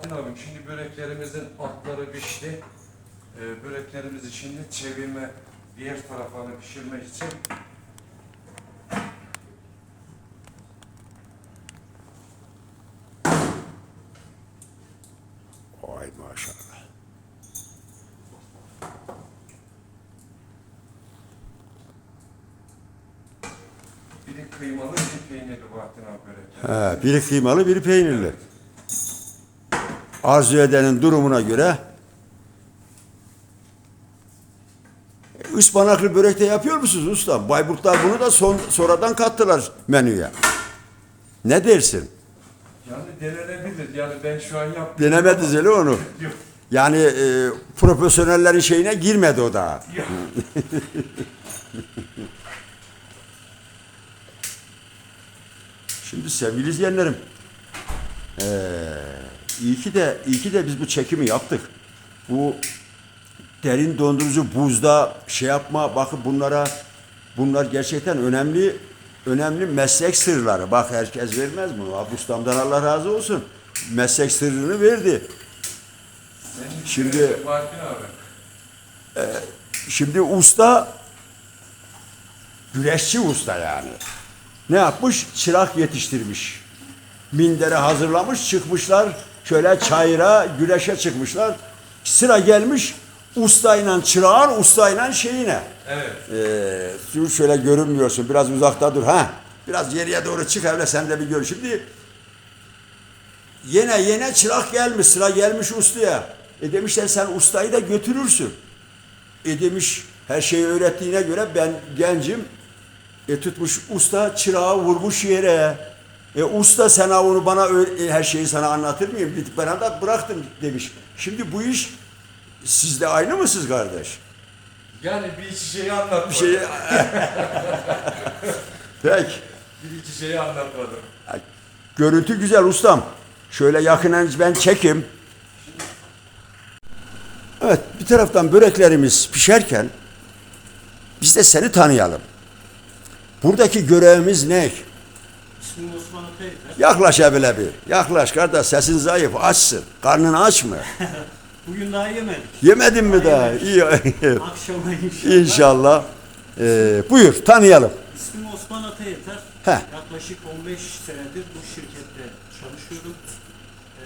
Bahattin abim şimdi böreklerimizin altları pişti. Ee, böreklerimizi şimdi çevirme diğer taraflarını pişirmek için Vay maşallah. biri kıymalı biri peynirli Bahattin abi börekler. He, biri kıymalı, biri peynirli. Arzu edenin durumuna göre ıspanaklı börek de yapıyor musunuz usta? Bayburtlar bunu da son, sonradan kattılar menüye. Ne dersin? Yani denenebilir. Yani ben şu an yaptım. Denemediniz öyle onu. Yok. Yani e, profesyonellerin şeyine girmedi o daha. Yok. Şimdi sevgili izleyenlerim, eee iyi ki de iyi ki de biz bu çekimi yaptık. Bu derin dondurucu buzda şey yapma, bakın bunlara bunlar gerçekten önemli önemli meslek sırları. Bak herkes vermez bunu. Abi ustamdan Allah razı olsun. Meslek sırrını verdi. Şimdi- abi. Şimdi usta güreşçi usta yani. Ne yapmış? Çırak yetiştirmiş. Mindere hazırlamış, çıkmışlar. Şöyle çayıra, güreşe çıkmışlar. Sıra gelmiş ustayla çırağın, ustayla şeyine. Evet. Ee, şöyle görünmüyorsun. Biraz uzakta dur. ha. Biraz geriye doğru çık öyle sen de bir gör. Şimdi yine yine çırak gelmiş. Sıra gelmiş ustaya. E demişler sen ustayı da götürürsün. E demiş her şeyi öğrettiğine göre ben gencim. E tutmuş usta çırağı vurmuş yere. E usta sen onu bana öğ- e, her şeyi sana anlatır mıyım? Gidip bana da bıraktım demiş. Şimdi bu iş sizde aynı mısınız kardeş? Yani bir iki şeyi anlatmadım. Bir şey... Peki. Bir iki şeyi anlatmadım. Görüntü güzel ustam. Şöyle yakından ben çekim. Evet bir taraftan böreklerimiz pişerken biz de seni tanıyalım. Buradaki görevimiz ne? Yaklaş hele bir. Yaklaş kardeş sesin zayıf açsın. Karnın aç mı? Bugün daha yemedik. Yemedin mi daha? İyi. Akşama inşallah. İnşallah. Ee, buyur tanıyalım. İsmim Osman Atayeter. Heh. Yaklaşık 15 senedir bu şirkette çalışıyorum. Ee,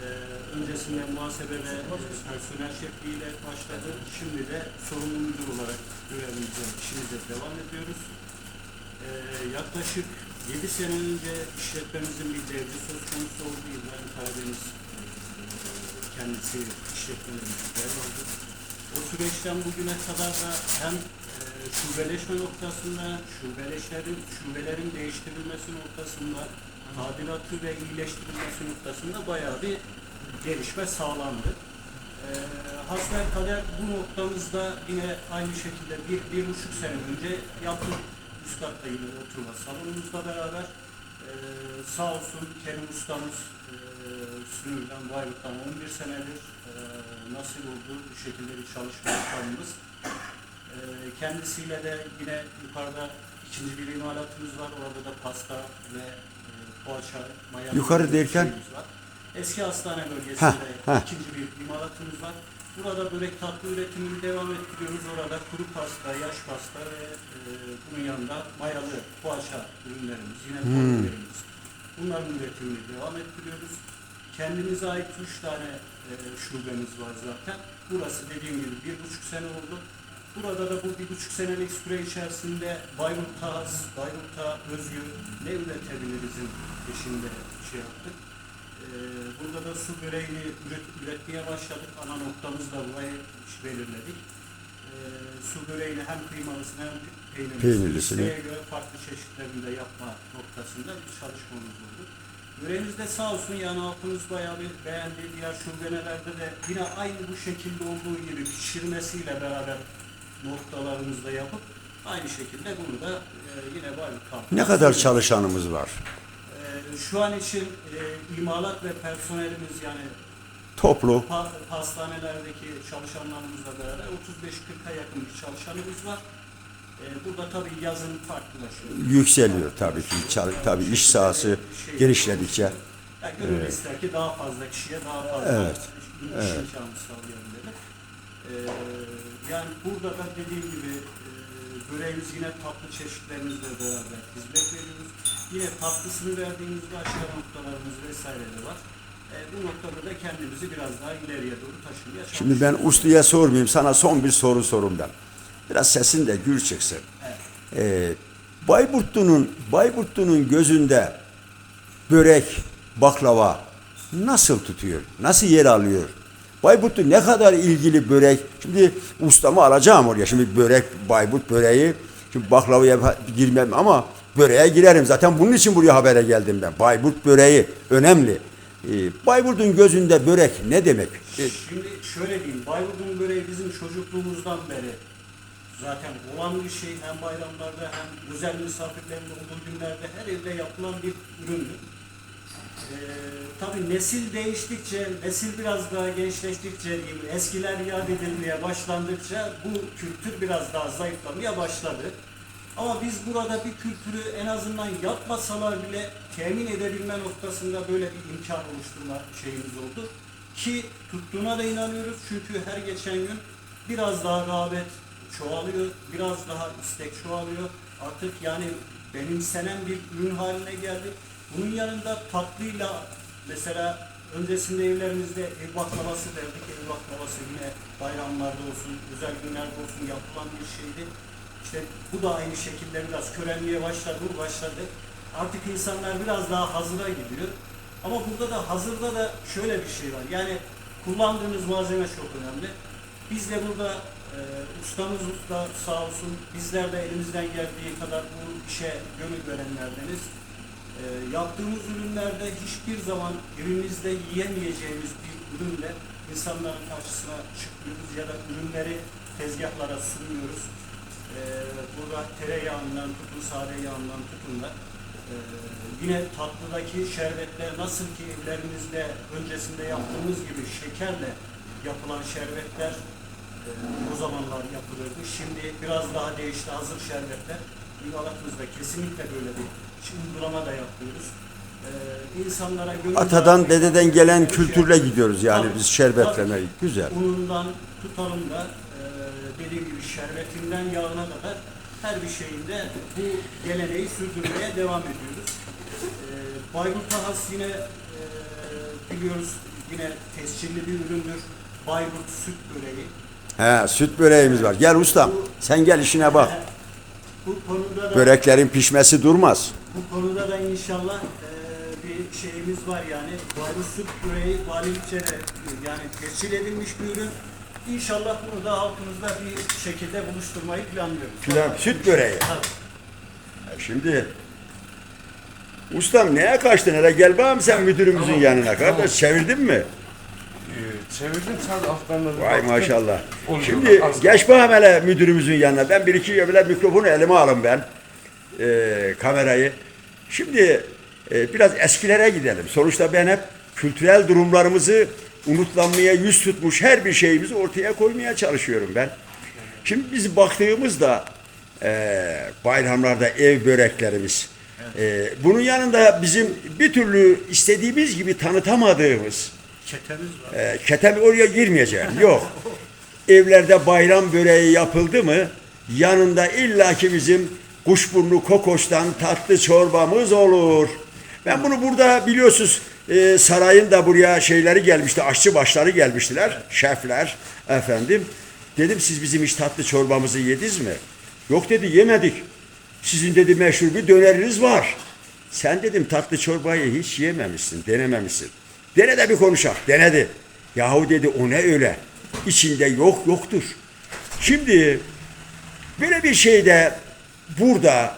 öncesinde muhasebe ve personel şefliğiyle başladı. Şimdi de sorumlu müdür olarak görevimize, işimize devam ediyoruz. Ee, yaklaşık 7 sene önce işletmemizin bir devri söz konusu oldu. İbrahim Karadeniz kendisi işletmelerimizi devraldı. O süreçten bugüne kadar da hem e, şubeleşme noktasında, şubeleşlerin, şubelerin değiştirilmesi noktasında, tadilatı ve iyileştirilmesi noktasında bayağı bir gelişme sağlandı. E, hasbel kader bu noktamızda yine aynı şekilde bir, bir buçuk sene önce yaptık. Üst katta yine oturma salonumuzla beraber e, sağ olsun Kerim ustamız e, Sünür'den, Bayrut'tan 11 senedir e, nasıl oldu bu şekilde bir çalışma ortamımız. E, kendisiyle de yine yukarıda ikinci bir imalatımız var. Orada da pasta ve e, poğaça, maya Yukarı derken? var. Eski hastane bölgesinde Heh, heh. ikinci bir imalatımız var. Burada börek tatlı üretimini devam ettiriyoruz. Orada kuru pasta, yaş pasta ve e, bunun yanında mayalı poğaça ürünlerimiz, yine Hmm. Bunların üretimini devam ettiriyoruz. Kendimize ait üç tane e, şubemiz var zaten. Burası dediğim gibi bir buçuk sene oldu. Burada da bu bir buçuk senelik süre içerisinde Bayburt'a has, Bayburt'a özgü ne üretebilirizin peşinde şey yaptık. Ee, burada da su böreğini üret, üretmeye başladık. Ana noktamız da burayı belirledik. Ee, su böreğini hem kıymalısını hem peynirlisini, Peynirlisini. isteğe göre farklı çeşitlerini de yapma noktasında bir çalışmamız oldu. Böreğimiz de sağ olsun yani halkımız bayağı bir beğendi. Diğer şubelerde de yine aynı bu şekilde olduğu gibi pişirmesiyle beraber noktalarımızda yapıp aynı şekilde bunu da e, yine var. Ne kadar çalışanımız var? Ee, şu an için e, imalat ve personelimiz yani Toplu. pa- hastanelerdeki çalışanlarımızla beraber 35-40'a yakın bir çalışanımız var. Ee, burada tabii yazın farklılaşıyor. Yükseliyor tabii ki. Çal- Tabii iş sahası genişledikçe. Yani gönül ister ki daha fazla kişiye daha fazla Evet. iş imkanı sağlayabilir. Ee, yani burada da dediğim gibi e, böreğimiz yine tatlı çeşitlerimizle beraber hizmet veriyoruz. Yine tatlısını verdiğimizde aşağı noktalarımız vesaire de var. E, bu noktada da kendimizi biraz daha ileriye doğru taşımaya. Şimdi ben ustaya sormayayım. Sana son bir soru sorum ben. Biraz sesin de gür çıksın. Evet. Ee, Bayburtlu'nun Bayburtlu'nun gözünde börek, baklava nasıl tutuyor? Nasıl yer alıyor? Bayburtlu ne kadar ilgili börek? Şimdi ustamı alacağım oraya. Şimdi börek, Bayburt böreği. Şimdi baklavaya girmem ama böreğe girerim. Zaten bunun için buraya habere geldim ben. Bayburt böreği önemli. Ee, Bayburt'un gözünde börek ne demek? Ee, Şimdi şöyle diyeyim, Bayburt'un böreği bizim çocukluğumuzdan beri zaten olan bir şey hem bayramlarda hem özel misafirlerin olduğu günlerde her evde yapılan bir üründür. Ee, tabii nesil değiştikçe, nesil biraz daha gençleştikçe diyeyim, eskiler yad edilmeye başlandıkça bu kültür biraz daha zayıflamaya başladı. Ama biz burada bir kültürü en azından yapmasalar bile temin edebilme noktasında böyle bir imkan oluşturma şeyimiz oldu. Ki tuttuğuna da inanıyoruz çünkü her geçen gün biraz daha rağbet çoğalıyor, biraz daha istek çoğalıyor. Artık yani benimsenen bir ürün haline geldi. Bunun yanında tatlıyla mesela öncesinde evlerimizde ev baklavası derdik. Ev baklavası yine bayramlarda olsun, özel günlerde olsun yapılan bir şeydi. İşte bu da aynı şekilde biraz körelmeye başladı, başladı. Artık insanlar biraz daha hazıra gidiyor. Ama burada da hazırda da şöyle bir şey var. Yani kullandığınız malzeme çok önemli. Biz de burada e, ustamız da sağ olsun bizler de elimizden geldiği kadar bu işe gönül verenlerdeniz. E, yaptığımız ürünlerde hiçbir zaman evimizde yiyemeyeceğimiz bir ürünle insanların karşısına çıkıyoruz ya da ürünleri tezgahlara sunuyoruz. Ee, burada tereyağından tutun, sade yağından tutun da ee, yine tatlıdaki şerbetler nasıl ki evlerimizde öncesinde yaptığımız gibi şekerle yapılan şerbetler e, o zamanlar yapılırdı. Şimdi biraz daha değişti hazır şerbetler. İmalatımızda kesinlikle böyle bir uygulama da yapıyoruz. Ee, insanlara gönül Atadan, dededen gelen kültürle gidiyoruz yani Tabii, biz şerbetlemeyi. tabii. Güzel. Unundan tutalım da e, dediğim gibi şerbetinden yağına kadar her bir şeyinde bu geleneği sürdürmeye devam ediyoruz. E, Bayburt'a has yine e, biliyoruz yine tescilli bir üründür. Bayburt süt böreği. He, süt böreğimiz var. Gel ustam, sen gel işine bak. Bu konuda da Böreklerin pişmesi durmaz. Bu konuda da inşallah e, bir şeyimiz var yani. Bayburt süt böreği valilikçe de yani tescil edilmiş bir ürün. İnşallah bunu da halkımızda bir şekilde buluşturmayı planlıyoruz. Plan- süt böreği. Tabii. Şimdi ustam neye kaçtın hele gel bakalım sen müdürümüzün Tamam, yanına. tamam. Kardeş çevirdin mi? Ee, çevirdim sadece bir Vay baktım. maşallah. Oluyor, Şimdi az- geç bakalım hele müdürümüzün yanına. Ben bir iki böyle mikrofonu elime alın ben. Ee, kamerayı. Şimdi e, biraz eskilere gidelim. Sonuçta ben hep kültürel durumlarımızı unutlanmaya yüz tutmuş her bir şeyimizi ortaya koymaya çalışıyorum ben. Şimdi biz baktığımızda e, bayramlarda ev böreklerimiz, e, bunun yanında bizim bir türlü istediğimiz gibi tanıtamadığımız Çetemiz var. e, ketem oraya girmeyeceğim. Yok. Evlerde bayram böreği yapıldı mı yanında illaki bizim kuşburnu kokoştan tatlı çorbamız olur. Ben bunu burada biliyorsunuz e, sarayın da buraya şeyleri gelmişti, aşçı başları gelmiştiler, şefler efendim. Dedim siz bizim hiç tatlı çorbamızı yediniz mi? Yok dedi yemedik. Sizin dedi meşhur bir döneriniz var. Sen dedim tatlı çorbayı hiç yememişsin, denememişsin. Dene de bir konuşak. Denedi. Yahu dedi o ne öyle? İçinde yok yoktur. Şimdi böyle bir şeyde burada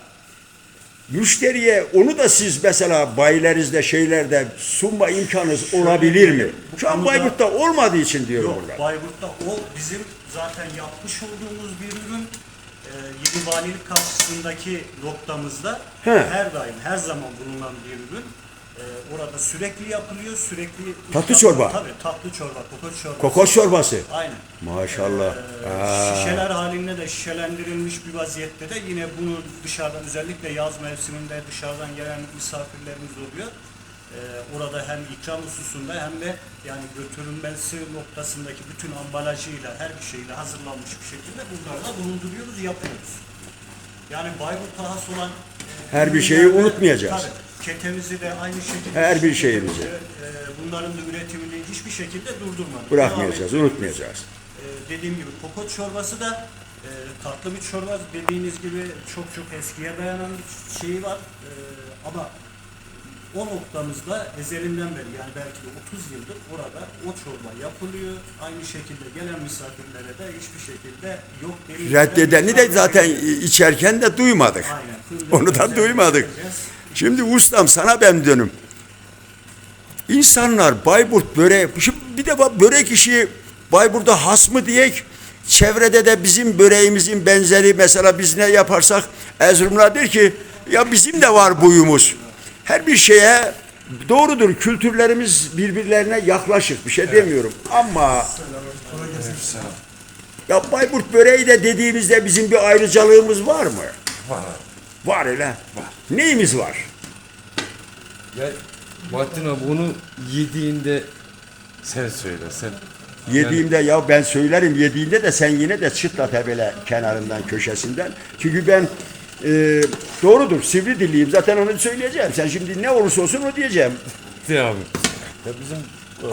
müşteriye onu da siz mesela bayilerinizde şeylerde sunma imkanınız olabilir mi? Şu an konuda- Bayburt'ta olmadığı için diyorum Yok, burada. Bayburt'ta o bizim zaten yapmış olduğumuz bir ürün. E, yeni valilik karşısındaki noktamızda He. her daim, her zaman bulunan bir ürün. E, orada sürekli yapılıyor, sürekli... Tatlı çorba. Tabii, tatlı çorba, kokoş çorba. Kokoş çorbası. Aynen. Maşallah. Ee, şişeler halinde de şişelendirilmiş bir vaziyette de yine bunu dışarıdan özellikle yaz mevsiminde dışarıdan gelen misafirlerimiz oluyor. e, orada hem ikram hususunda hem de yani götürülmesi noktasındaki bütün ambalajıyla her bir şeyle hazırlanmış bir şekilde bunları da bulunduruyoruz, yapıyoruz. Yani Bayburt'ta has olan e, Her bir şeyi ürünlerde- unutmayacağız. Tabii, ketemizi de aynı şekilde Her bir şeyimizi. e, bunların da üretimini hiçbir şekilde durdurmadık. Bırakmayacağız, unutmayacağız. ee, dediğim gibi kokot çorbası da e, tatlı bir çorba. Dediğiniz gibi çok çok eskiye dayanan bir şeyi var. Ee, ama o noktamızda ezelinden beri yani belki de 30 yıldır orada o çorba yapılıyor. Aynı şekilde gelen misafirlere de hiçbir şekilde yok değil. Reddedeni de zaten içerken de duymadık. Aynen. Onu da duymadık. Şimdi ustam sana ben dönüm. İnsanlar Bayburt böreği, şimdi bir de börek işi Bayburt'ta has mı diyek, çevrede de bizim böreğimizin benzeri mesela biz ne yaparsak Erzurumlar der ki ya bizim de var buyumuz. Her bir şeye doğrudur kültürlerimiz birbirlerine yaklaşık bir şey demiyorum ama ya Bayburt böreği de dediğimizde bizim bir ayrıcalığımız var mı? Var. Var öyle. Neyimiz var? Ya Bahattin abi bunu yediğinde sen söyle sen. Yediğimde ya ben söylerim yediğinde de sen yine de çıtlat böyle kenarından köşesinden. Çünkü ben e, doğrudur sivri dilliyim zaten onu söyleyeceğim. Sen şimdi ne olursa olsun o diyeceğim. De abi. Ya bizim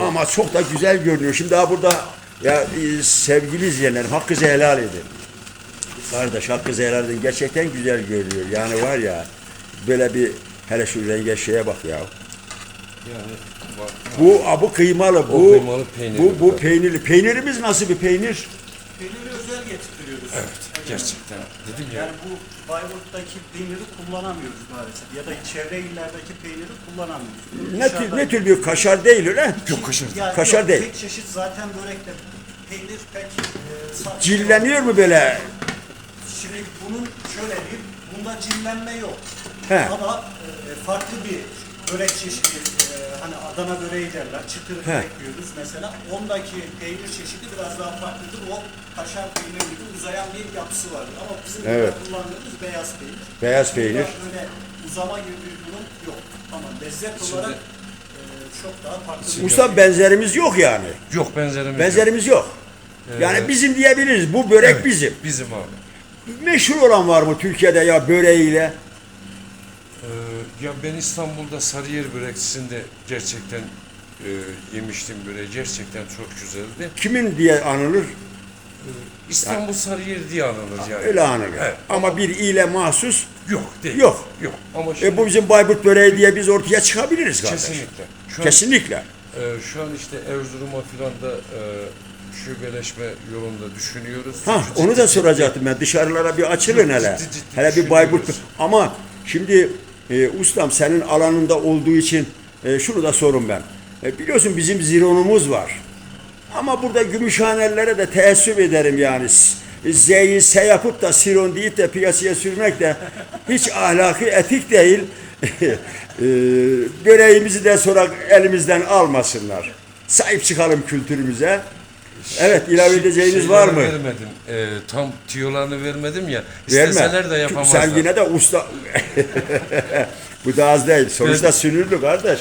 Ama çok da güzel görünüyor. Şimdi daha burada ya e, sevgili izleyenlerim hakkınızı helal edin. Kardeş hakkınızı helal edin. Gerçekten güzel görünüyor. Yani var ya böyle bir hele şu renge şeye bak ya. yani bak, Bu abu kıymalı bu. Kıymalı peynirli. Bu bu peynirli. Peynirimiz nasıl bir peynir? Peyniri özel getirtiyoruz. evet gerçekten dedim ya. Yani bu Bayburt'taki peyniri kullanamıyoruz maalesef. Ya da çevre illerdeki peyniri kullanamıyoruz. Ne tür, ne tür bir kaşar değil öyle? Yok kaşar. Ya Kaşar yok, değil. Tek çeşit zaten börekte. Peynir pek e, Cilleniyor mu böyle? Şimdi bunun şöyle bir, bunda cillenme yok. He. Ama e, farklı bir börek çeşidi, e, hani Adana böreği derler, çıtır He. ekliyoruz mesela. Ondaki peynir çeşidi biraz daha farklıdır. O kaşar peynir gibi uzayan bir yapısı var. Ama bizim burada Evet. kullandığımız beyaz peynir. Beyaz Burada peynir. Böyle uzama gibi bir durum yok. Ama lezzet Şimdi- olarak e, çok daha farklı. bir Usta benzerimiz yok yani. Yok benzerimiz Benzerimiz yok. Yani Evet. bizim diyebiliriz. Bu börek Evet, bizim. Bizim abi. Meşhur olan var mı Türkiye'de ya böreğiyle? Ee, ya ben İstanbul'da Sarıyer börekçisinde gerçekten e, yemiştim böreği. Gerçekten çok güzeldi. Kimin diye anılır? İstanbul Sarıyer diye anılır yani. Öyle anılır. Evet. Ama bir ile mahsus. Yok değil. Yok. Yok. Ama şimdi E bu bizim Bayburt böreği diye biz ortaya çıkabiliriz kardeş. kesinlikle. Şu an, Kesinlikle. e, şu an işte Erzurum'a filan da e, şubeleşme yolunda düşünüyoruz. Ha Çünkü onu ciddi da ciddi- soracaktım ben. Dışarılara bir açılın hele. ciddi ciddi hele bir Bayburt. Ama şimdi e, ustam senin alanında olduğu için e, şunu da sorun ben. E, biliyorsun bizim zironumuz var. Ama burada Gümüşhanelilere de teessüp ederim yani. Z'yi S yapıp da Siron deyip de piyasaya sürmek de hiç ahlaki etik değil. E, böreğimizi de sonra elimizden almasınlar. Sahip çıkalım kültürümüze. Evet ilave Şi- edeceğiniz var mı? Vermedim. E, tam tiyolarını vermedim ya. İsteseler de yapamazlar. Sen yine de usta... Bu da az değil. Sonuçta sünürlü kardeş.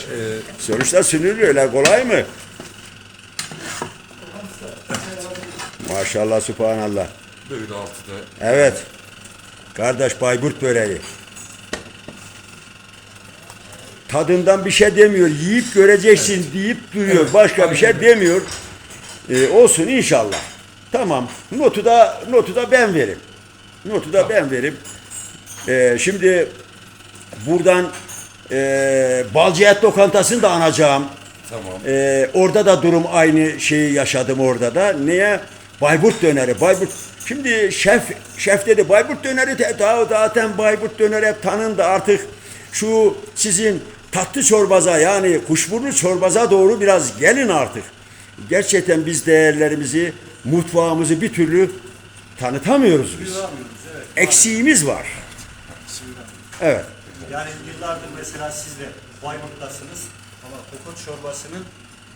Sonuçta sünürlü öyle kolay mı? Maşallah subhanallah. Böyle altıda. Evet. Kardeş Bayburt böreği. Tadından bir şey demiyor. Yiyip göreceksin deyip duruyor. Başka bir şey demiyor. Ee, olsun inşallah. Tamam. Notu da notu da ben verim. Notu da ben verim. Ee, şimdi buradan e, Balcı Et Lokantası'nı da anacağım. Tamam. Ee, orada da durum aynı şeyi yaşadım orada da. Niye? Bayburt döneri. Bayburt. Şimdi şef şef dedi Bayburt döneri de daha zaten Bayburt döneri hep tanındı artık. Şu sizin tatlı çorbaza yani kuşburnu çorbaza doğru biraz gelin artık. Gerçekten biz değerlerimizi, mutfağımızı bir türlü tanıtamıyoruz biz. Eksiğimiz var. Evet. Yani yıllardır mesela siz de Bayburt'tasınız ama kokot çorbasının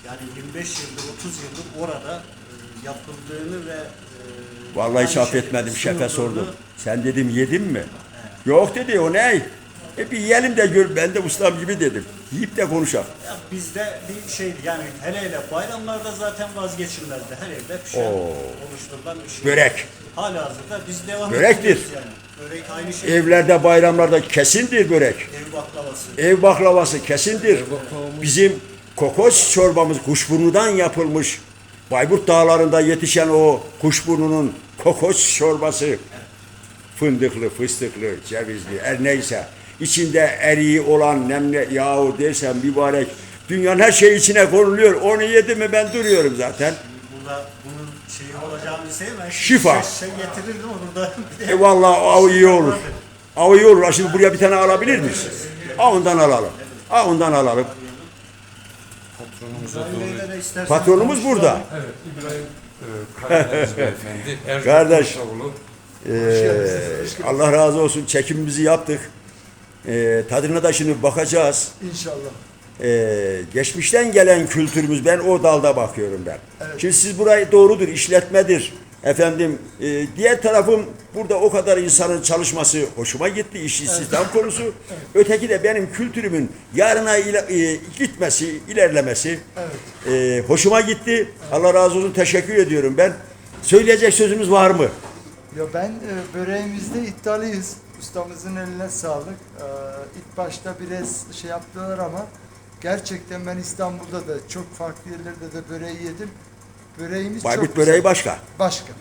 yani 25 yıldır 30 yıldır orada e, yapıldığını ve e, Vallahi hiç aynı affetmedim şefe sordum. Sen dedim yedin mi? Yok dedi o ne? E bir yiyelim de gör ben de ustam gibi dedim. yiyip de konuşalım. Ya bizde bir şey yani hele hele bayramlarda zaten vazgeçilmezdi. Her evde pişen, Oo. oluşturulan bir şey. Börek. Hala hazırda biz devam Börektir. ediyoruz yani. Börek aynı şey. Evlerde bayramlarda kesindir börek. Ev baklavası. Ev baklavası kesindir. Bizim kokos çorbamız kuşburnudan yapılmış. Bayburt dağlarında yetişen o kuşburnunun kokos çorbası. Fındıklı, fıstıklı, cevizli, her neyse. İçinde eriği olan nemli yahu dersen mübarek. Dünyanın her şeyi içine konuluyor. Onu yedi mi ben duruyorum zaten. Burada bunun şeyi olacağını sevmem. Şifa. Şey, şey getirirdim onu burada. E vallahi av iyi olur. Av iyi olur. Şimdi buraya bir tane alabilir miyiz? Ha ondan alalım. Ha ondan alalım. Patronumuza doğru. Patronumuz burada. Evet İbrahim e, Karadeniz beyefendi. Kardeş. Ee, Allah razı olsun çekimimizi yaptık. Ee, tadına da şimdi bakacağız. İnşallah. Ee, geçmişten gelen kültürümüz ben o dalda bakıyorum ben. Şimdi siz burayı doğrudur işletmedir. Efendim e, diğer tarafım burada o kadar insanın çalışması hoşuma gitti iş istihdam konusu. Öteki de benim kültürümün yarına ile- e, gitmesi, ilerlemesi e, hoşuma gitti. Allah razı olsun teşekkür ediyorum ben. Söyleyecek sözümüz var mı? Ya ben e, böreğimizde iddialıyız. Ustamızın eline sağlık. Ee, ilk başta biraz şey yaptılar ama gerçekten ben İstanbul'da da çok farklı yerlerde de böreği yedim. Böreğimiz çok Bayburt güzel. böreği başka. Başka.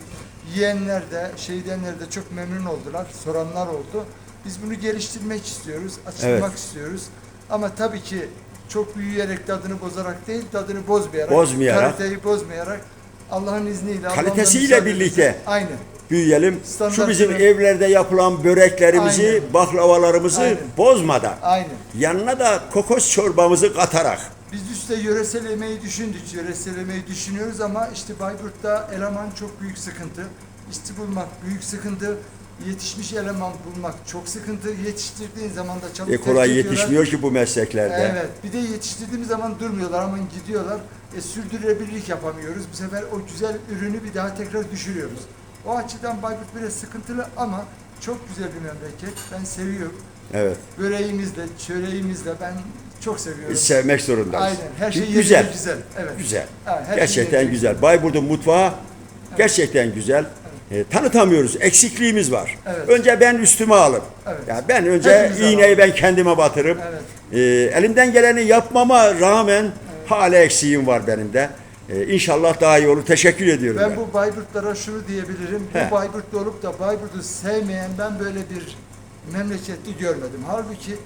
Yiyenler de, şey diyenler de çok memnun oldular. Soranlar oldu. Biz bunu geliştirmek istiyoruz, açılmak Evet. istiyoruz. Ama tabii ki çok büyüyerek tadını bozarak değil, tadını bozmayarak, Bozmayarak. kaliteyi bozmayarak Allah'ın izniyle, Allah'ın da Kalitesiyle müsaadesiyle- birlikte. Aynen. Büyüyelim. Şu bizim evlerde yapılan böreklerimizi, Aynen. baklavalarımızı Aynen. bozmadan Aynen. yanına da kokos çorbamızı katarak Biz üstte yöresel yemeği düşündük, yöresel yemeği düşünüyoruz ama işte Bayburt'ta eleman çok büyük sıkıntı. İşçi bulmak büyük sıkıntı. Yetişmiş eleman bulmak çok sıkıntı. Yetiştirdiğin zaman da çabuk e, kolay yetişmiyor ki bu mesleklerde. Evet. Bir de yetiştirdiğimiz zaman durmuyorlar ama gidiyorlar. E, sürdürülebilirlik yapamıyoruz. Bu sefer o güzel ürünü bir daha tekrar düşürüyoruz. O açıdan Bayburt biraz sıkıntılı ama çok güzel bir memleket. Ben seviyorum. Evet. Böreğimizle, çöreğimizle ben çok seviyorum. Biz sevmek zorundayız. Aynen. Her şey güzel. güzel. Evet. Güzel. Ha, her şey gerçekten yerinde. güzel. Bayburt'un mutfağı gerçekten güzel. E, tanıtamıyoruz. Eksikliğimiz var. Evet. Önce ben üstüme alırım. Evet. Ya ben önce Hepimiz iğneyi alalım. ben kendime batırıp Evet. e, elimden geleni yapmama rağmen hala eksiğim var benim de. E, inşallah daha iyi olur. Teşekkür ediyorum. Ben ben. bu Bayburtlara şunu diyebilirim. He. Bu Bayburt'ta olup da Bayburt'u sevmeyen ben böyle bir memleketli görmedim. Halbuki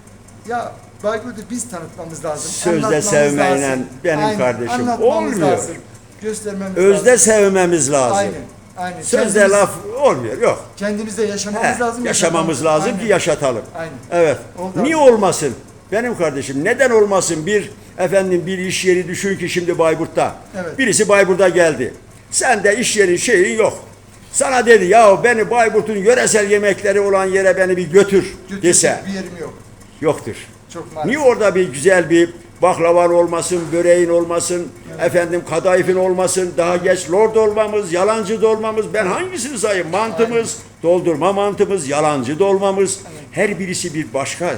ya Bayburt'u biz tanıtmamız lazım. Sözde sevmeyle lazım. benim kardeşim anlatmamız olmuyor. Lazım. Göstermemiz Özde lazım. sevmemiz lazım. Aynen. Aynen. Sözde Kendimiz- laf olmuyor. Yok. Kendimizde yaşamamız He, lazım. yaşamamız lazım Aynen. ki yaşatalım. Aynen. Evet. Oldu Niye abi. olmasın? Benim kardeşim neden olmasın? Bir efendim bir iş yeri düşün ki şimdi Bayburt'ta. Evet. Birisi Bayburt'a geldi. Sen de iş yeri şeyin yok. Sana dedi ya beni Bayburt'un yöresel yemekleri olan yere beni bir götür Götürecek dese bir yerim yok. yoktur. Çok maalesef. Niye orada bir güzel bir baklavan olmasın, böreğin olmasın, efendim kadayıfın olmasın, daha geç lord olmamız, yalancı dolmamız, ben hangisini sayayım? Mantımız, doldurma mantımız, yalancı dolmamız, her birisi bir başka.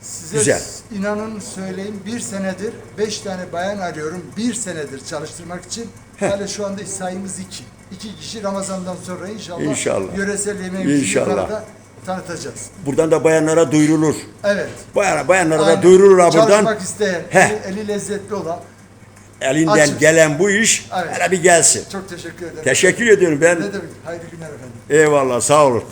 Size Güzel. İnanın söyleyeyim bir senedir beş tane bayan arıyorum. Bir senedir çalıştırmak için. Hala şu anda sayımız iki. İki kişi Ramazan'dan sonra inşallah, İnşallah. yöresel yemeğimizi İnşallah. yukarıda tanıtacağız. Buradan da bayanlara duyurulur. Evet. Bayan, bayanlara Aynen. da duyurulur ha buradan. Çalışmak isteyen, Heh. eli, eli lezzetli olan. Elinden Açız. gelen bu iş Evet. hele bir gelsin. Çok teşekkür ederim. Teşekkür ediyorum ben. Ne demek? Hayırlı günler efendim. Eyvallah sağ olun.